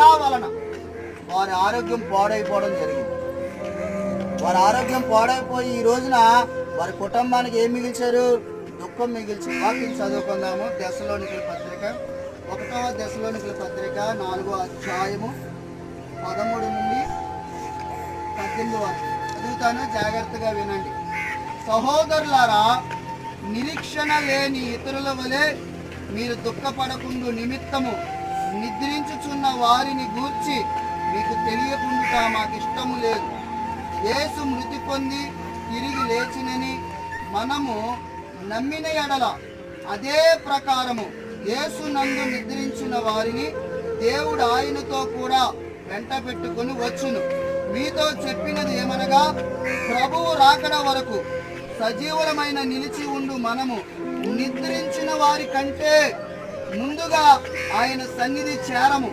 వలన వారి ఆరోగ్యం పాడైపోవడం జరిగింది. వారి ఆరోగ్యం పాడైపోయి ఈ రోజున వారి కుటుంబానికి ఏం మిగిల్చారు? దుఃఖం మిగిల్చి వాక్యం చదువుకుందాము. దశలోనికల పత్రిక ఒకటవ దశలోనికల పత్రిక నాలుగో అధ్యాయము పదమూడు నుండి పద్దెనిమిది వరకు. చదువుతాను జాగ్రత్తగా వినండి. సహోదరులారా నిరీక్షణ లేని ఇతరుల వలె మీరు దుఃఖపడకుండా నిమిత్తము నిద్రించుచున్న వారిని గూర్చి మీకు తెలియకుండా మాకు ఇష్టము లేదు. యేసు మృతి పొంది తిరిగి లేచినని మనము నమ్మిన ఎడల అదే ప్రకారము యేసు నందు నిద్రించిన వారిని దేవుడు ఆయనతో కూడా వెంట పెట్టుకుని వచ్చును. మీతో చెప్పినది ఏమనగా ప్రభువు రాకడ వరకు సజీవులమైన నిలిచి ఉండు మనము నిద్రించిన వారి కంటే ముందుగా ఆయన సన్నిధి చేరము